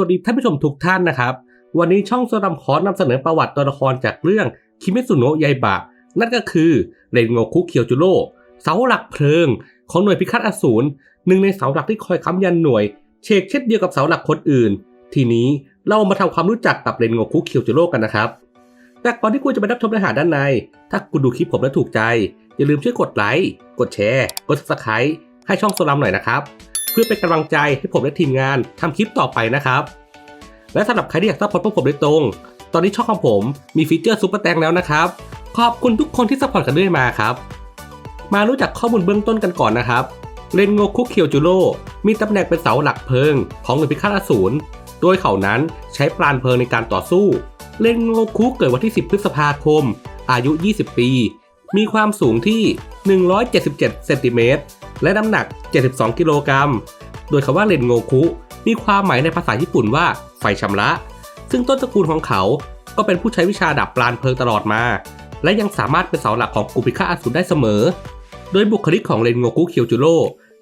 วัสดีท่านผู้ชมทุกท่านนะครับ วันนี้ช่องโซดัมคอร์สนำเสนอประวัติตัวละครจากเรื่องคิเมซุโนะยายบะ นั่นก็คือเรนโงคุเคียวจูโร่เสาหลักเพลิง ของหน่วยพิฆาตอสูรหนึ่งในเสาหลักที่คอยค้ำยันหน่วยเชกเช่นเดียวกับเสาหลักคนอื่น ทีนี้เรามาทำความรู้จักกับเรนโงคุเคียวจูโร่กันนะครับแต่ก่อนที่คุณจะไปรับชมเนื้อหาด้านใน ถ้าคุณดูคลิปผมแล้วถูกใจ อย่าลืมช่วยกดไลค์กดแชร์ กด subscribe ให้ช่องโซลัมหน่อยนะครับ พื่อเป็นกำลังใจให้ผมและทีมงานทำคลิปต่อไปนะครับ และสำหรับใครที่อยากซัพพอร์ตพวกผมโดยตรง ตอนนี้ช่องของผมมีฟีเจอร์ซุปเปอร์แตงแล้วนะครับ ขอบคุณทุกคนที่ซัพพอร์ตกันด้วยมาครับ มารู้จักข้อมูลเบื้องต้นกันก่อนนะครับเรนโงคุเคียวจูโร่มีตำแหน่งเป็นเสาหลักเพลิง ของหน่วยพิฆาตอสูร โดยเขานั้นใช้ปราณเพลิงในการต่อสู้ เรนโงคุเกิดวันที่ 10 พฤษภาคม อายุ 20 ปี มีความสูงที่ 177 เซนติเมตร และน้ำหนัก 72 กิโลกรัม โดยคำว่าเรนโงคุมีความหมายในภาษาญี่ปุ่นว่าไฟชำระ ซึ่งต้นตระกูลของเขาก็เป็นผู้ใช้วิชาดับปราณเพลิงตลอดมา และยังสามารถเป็นเสาหลักของกลุ่มพิฆาตอสูรได้เสมอ โดยบุคลิกของเรนโงคุเคียวจูโร่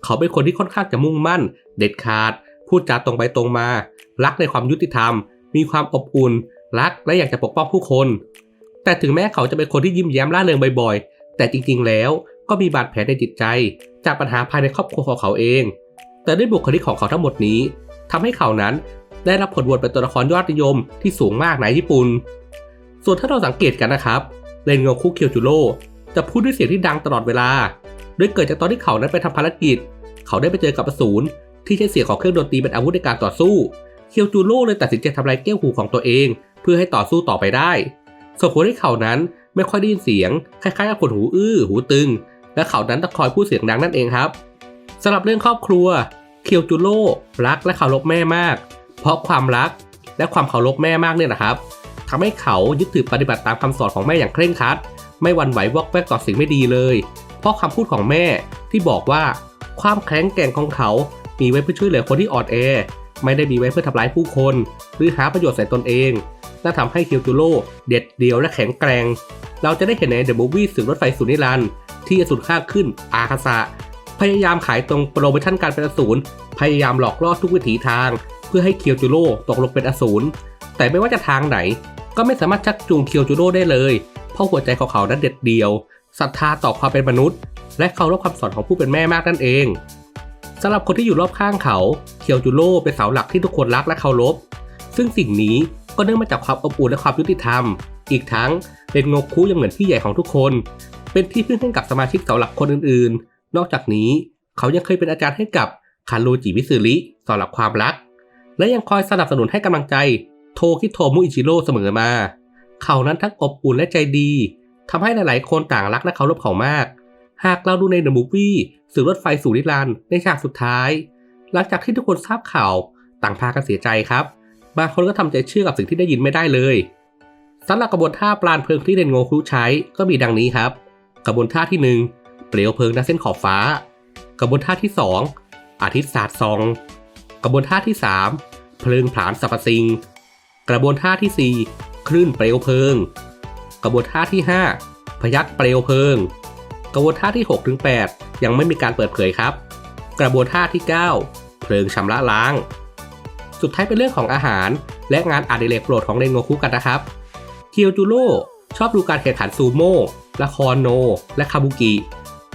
เขาเป็นคนที่ค่อนข้างจะมุ่งมั่น เด็ดขาด พูดจาตรงไปตรงมา รักในความยุติธรรม มีความอบอุ่น รักและอยากจะปกป้องผู้คน แต่ถึงแม้เขาจะเป็นคนที่ยิ้มแย้มร่าเริงบ่อยๆ แต่จริงๆแล้ว ก็มีบาดแผลในจิตใจ จากปัญหาภายในครอบครัวของเขาเอง แต่ด้วยบุคลิกของเขาทั้งหมดนี้ทำให้เขานั้นได้รับผลโหวตเป็นตัวละครยอดนิยมที่สูงมากในญี่ปุ่น ส่วนถ้าเราสังเกตกันนะครับเรนโงคุเคียวจูโร่จะพูดด้วยเสียงที่ดังตลอดเวลา โดยเกิดจากตอนที่เขานั้นไปทำภารกิจ เขาได้ไปเจอกับอสูรที่ใช้เสียงของเครื่องดนตรีเป็นอาวุธในการต่อสู้ เคียวจูโร่เลยตัดสินใจทำลายแก้วหูของตัวเอง เพื่อให้ต่อสู้ต่อไปได้ส่งผลให้เขานั้นไม่ค่อยได้ยินเสียง คล้ายๆกับคนหูอื้อ หูตึง และเขานั้นต้องคอยพูดเสียงดังนั่นเองครับสำหรับเรื่องครอบครัว เคียวจูโร่รักและเคารพแม่มาก เพราะความรักและความเคารพแม่มากเนี่ยนะครับทำให้เขายึดถือปฏิบัติตามคำสอนของแม่อย่างเคร่งครัด ไม่หวั่นไหววอกแวกต่อสิ่งไม่ดีเลย เพราะคำพูดของแม่ที่บอกว่าความแข็งแกร่งของเขามีไว้เพื่อช่วยเหลือคนที่อ่อนแอ ไม่ได้มีไว้เพื่อทำร้ายผู้คน หรือหาประโยชน์ใส่ตนเองและทำให้เคียวจูโร่เด็ดเดี่ยวและแข็งแกร่ง เราจะได้เห็นในเดอะมูฟวี่สึกรถไฟสุนิรันด์ ที่อสูรข้าขึ้น อาคาสะพยายามขายตรงโปรโมชั่นการเป็นอสูรพยายามหลอกล่อทุกวิถีทาง เพื่อให้เคียวจูโร่ตกลงเป็นอสูรแต่ไม่ว่าจะทางไหน ก็ไม่สามารถชักจูงเคียวจูโร่ได้เลย เพราะหัวใจของเขานั้นเด็ดเดียวศรัทธาต่อความเป็นมนุษย์ และเคารพคำสอนของผู้เป็นแม่มากนั่นเองสำหรับคนที่อยู่รอบข้างเขาเคียวจูโร่เป็นเสาหลักที่ทุกคนรักและเคารพ ซึ่งสิ่งนี้ก็เนื่องมาจากความอบอุ่นและความยุติธรรม อีกทั้งเป็นงกคุยังเหมือนพี่ใหญ่ของทุกคน เป็นที่พึ่งให้กับสมาชิกเสาหลักคนอื่นๆ นอกจากนี้เขายังเคยเป็นอาจารย์ให้กับคารูจิมิสึริสอนหลักความรัก และยังคอยสนับสนุนให้กำลังใจโทคิโทมุอิชิโร่เสมอมา เขานั้นทั้งอบอุ่นและใจดีทำให้หลายๆ คนต่างรักและเคารพเขามาก หากเราดูในเดอะมูฟวี่สื่อรถไฟสู่นิรันด์ในฉากสุดท้าย หลังจากที่ทุกคนทราบข่าวต่างพากันเสียใจครับ บางคนก็ทำใจเชื่อกับสิ่งที่ได้ยินไม่ได้เลยสำหรับกระบวนท่าปราณเพลิงที่เรนโงคุใช้ก็มีดังนี้ครับ กระบวนท่าที่ 1 เปลวเพลิงณเส้นขอบฟ้า กระบวนท่าที่ 2 อาทิตย์สาดซอง กระบวนท่าที่ 3 เพลิงผลาญสรรพสิ่ง กระบวนท่าที่ 4 คลื่นเปลวเพลิง กระบวนท่าที่ 5 พยักเปลวเพลิง กระบวนท่าที่6ถึง8ยังไม่มีการเปิดเผยครับ กระบวนท่าที่ 9 เพลิงชำระล้าง สุดท้ายเป็นเรื่องของอาหาร และงานอดิเรกโปรดของเรนโงคุกันนะครับ เคียวจูโร่ชอบดูการแข่งขันซูโม่ ละครโน และคาบุกิ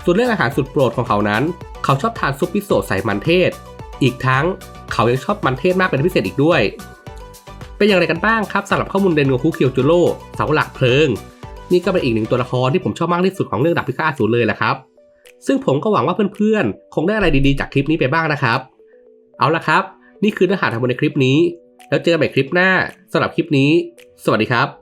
ส่วนเรื่องอาหารสุดโปรดของเขานั้น เขาชอบทานซุปมิโซะใส่มันเทศ อีกทั้งเขายังชอบมันเทศมากเป็นพิเศษอีกด้วย เป็นอย่างไรกันบ้างครับสำหรับข้อมูลเรนโงคุเคียวจูโร่เสาหลักเพลิง นี่ก็เป็นอีกหนึ่งตัวละครที่ผมชอบมากที่สุดของเรื่องดับพิฆาตศูนย์เลยแหละครับ ซึ่งผมก็หวังว่าเพื่อนๆ คงได้อะไรดีๆจากคลิปนี้ไปบ้างนะครับ เอาละครับ นี่คือเนื้อหาทั้งหมดในคลิปนี้ แล้วเจอกันใหม่คลิปหน้าสำหรับคลิปนี้ สวัสดีครับ